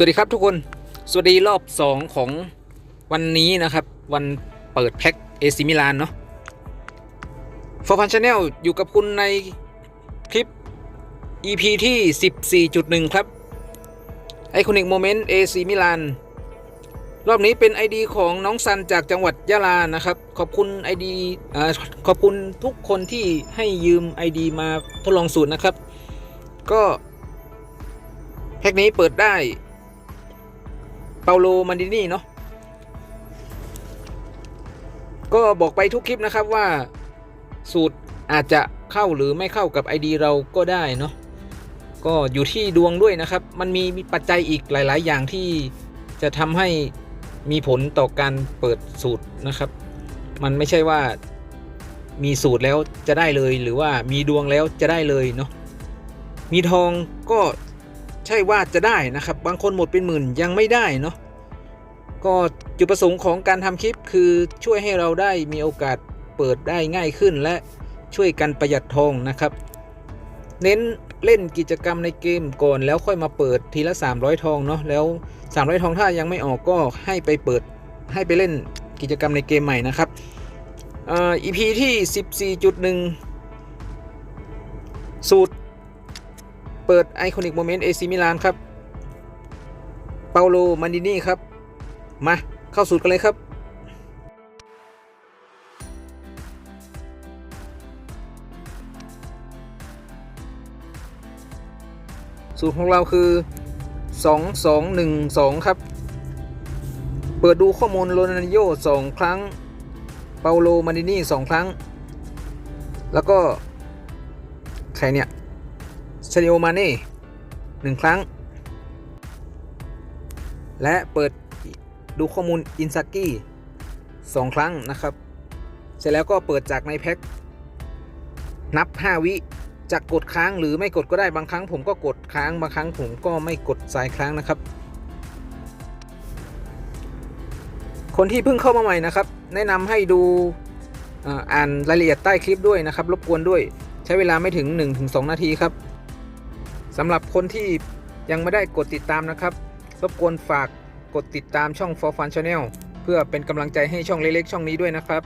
สวัสดีครับทุกคน สวัสดีรอบ 2 ของวันนี้นะครับ วันเปิดแพ็คเอซิมิลานเนาะฟอร์พันชาแนลอยู่กับคุณในคลิป EP ที่ 14.1 ครับไอคอนิกโมเมนต์เอซิมิลานรอบนี้เป็น ID ของน้องซันจากจังหวัดยะลานะครับ ขอบคุณ ID อ่าขอบคุณทุกคนที่ให้ยืม ID มาทดลองสูตรนะครับ ก็แพ็คนี้เปิดได้ เปาโลมันดินี่เนาะก็บอกไปทุกคลิปนะครับว่าสูตรอาจจะเข้าหรือไม่เข้ากับ ID เราก็ได้เนาะก็อยู่ที่ดวงด้วยนะครับ มันมีปัจจัยอีกหลาย ๆ อย่างที่จะทำให้มีผลต่อการเปิดสูตรนะครับ มันไม่ใช่ว่ามีสูตรแล้วจะได้เลยหรือว่ามีดวงแล้วจะได้เลยเนาะมีทองก็ ใช่ว่าจะได้นะครับ บางคนหมดเป็นหมื่นยังไม่ได้เนาะก็จุดประสงค์ของการทำคลิปคือช่วยให้เราได้มีโอกาสเปิดได้ง่ายขึ้นและช่วยกันประหยัดทองนะครับ เน้นเล่นกิจกรรมในเกมก่อนแล้วค่อยมาเปิดทีละ 300 ทองเนาะแล้ว 300 ทองถ้ายังไม่ออกก็ให้ไปเปิดให้ไปเล่นกิจกรรมในเกมใหม่นะครับอ่อ EP ที่ 14.1 สูตร เปิดไอคอนิกโมเมนต์เอซิมิลานครับ เปาโลมันดินี่ครับ มาเข้าสูตรกันเลยครับสูตรของเราคือ 2212 ครับ เปิดดูข้อมูลโรนันโย2 ครั้ง เปาโลมาดินี่ 2 ครั้ง แล้วก็ ใครเนี่ย ซาดิโอมาเน่หนึ่งครั้ง และเปิดดูข้อมูลอินซากิสองครั้งนะครับ เสร็จแล้วก็เปิดจากในแพ็คนับ 5 วิจะกดค้างหรือไม่กดก็ได้บางครั้ง ผมก็กดค้างบางครั้งผมก็ไม่กดสายค้างนะครับ คนที่เพิ่งเข้ามาใหม่นะครับ แนะนำให้ดูอ่าอ่านรายละเอียดใต้คลิปด้วยนะครับ รบกวนด้วยใช้เวลาไม่ถึง 1-2 นาทีครับ สำหรับคนที่ยังไม่ได้กดติดตามนะครับ รบกวนฝากกดติดตามช่อง For Fun Channel เพื่อเป็นกำลังใจให้ช่องเล็กๆช่องนี้ด้วยนะครับ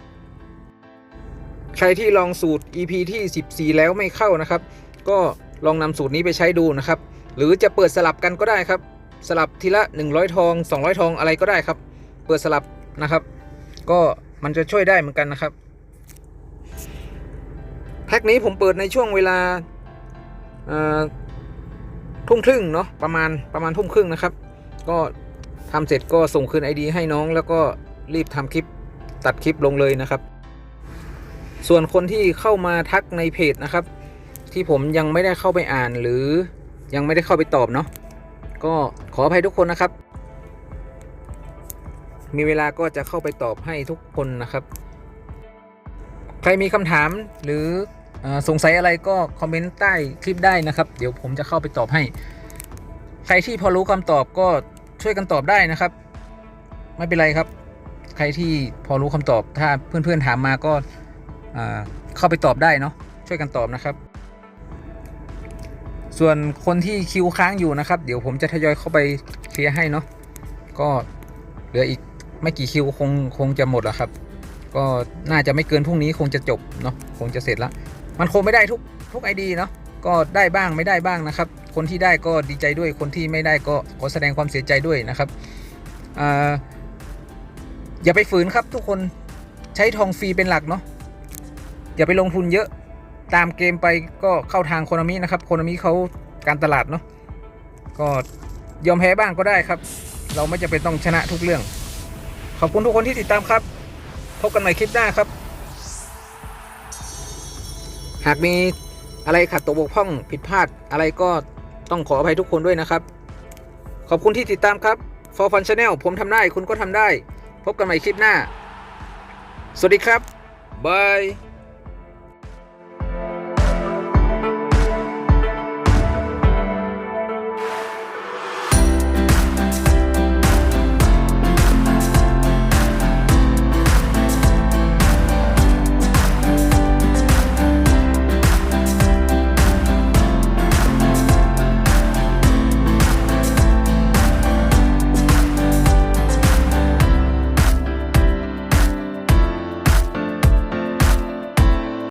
ใครที่ลองสูตร EP ที่ 14 แล้วไม่เข้านะครับ ก็ลองนำสูตรนี้ไปใช้ดูนะครับ หรือจะเปิดสลับกันก็ได้ครับ สลับทีละ 100 ทอง 200 ทองอะไรก็ได้ครับ เปิดสลับนะครับ ก็มันจะช่วยได้เหมือนกันนะครับแพ็คนี้ผมเปิดในช่วงเวลา ทุ่มครึ่งเนาะประมาณประมาณทุ่มครึ่งนะครับ ก็ทำเสร็จก็ส่งคืน ID ให้น้องแล้วก็รีบทำคลิปตัดคลิปลงเลยนะครับ ส่วนคนที่เข้ามาทักในเพจนะครับ ที่ผมยังไม่ได้เข้าไปอ่านหรือยังไม่ได้เข้าไปตอบเนาะก็ขออภัยทุกคนนะครับ มีเวลาก็จะเข้าไปตอบให้ทุกคนนะครับ ใครมีคำถามหรือ สงสัยอะไรก็คอมเมนต์ใต้คลิปได้นะครับ เดี๋ยวผมจะเข้าไปตอบให้ ใครที่พอรู้คำตอบก็ช่วยกันตอบได้นะครับ ไม่เป็นไรครับ ใครที่พอรู้คำตอบถ้าเพื่อนๆถามมาก็อ่าเข้าไปตอบได้เนาะช่วยกันตอบนะครับ ส่วนคนที่คิวค้างอยู่นะครับ เดี๋ยวผมจะทยอยเข้าไปเคลียร์ให้เนาะก็เหลืออีกไม่กี่คิวคงคงจะหมดแล้วครับ ก็น่าจะไม่เกินพรุ่งนี้คงจะจบเนาะคงจะเสร็จแล้ว มันคงไม่ได้ทุกทุกไอดีเนาะก็ได้บ้างไม่ได้บ้างนะครับ คนที่ได้ก็ดีใจด้วยคนที่ไม่ได้ก็ขอแสดงความเสียใจด้วยนะครับออย่าไปฝืนครับทุกคนใช้ทองฟรีเป็นหลักเนาะอย่าไปลงทุนเยอะตามเกมไปก็เข้าทางโคนามินะครับโคนามิเขาการตลาดเนาะก็ยอมแพ้บ้างก็ได้ครับ เราไม่จำเป็นต้องชนะทุกเรื่อง ขอบคุณทุกคนที่ติดตามครับ พบกันใหม่คลิปหน้าครับ หากมีอะไรขัดตกบกพร่องผิดพลาดอะไรก็ต้องขออภัยทุกคนด้วยนะครับ ขอบคุณที่ติดตามครับ For Fun Channel ผมทำได้คุณก็ทำได้ พบกันใหม่คลิปหน้า สวัสดีครับบาย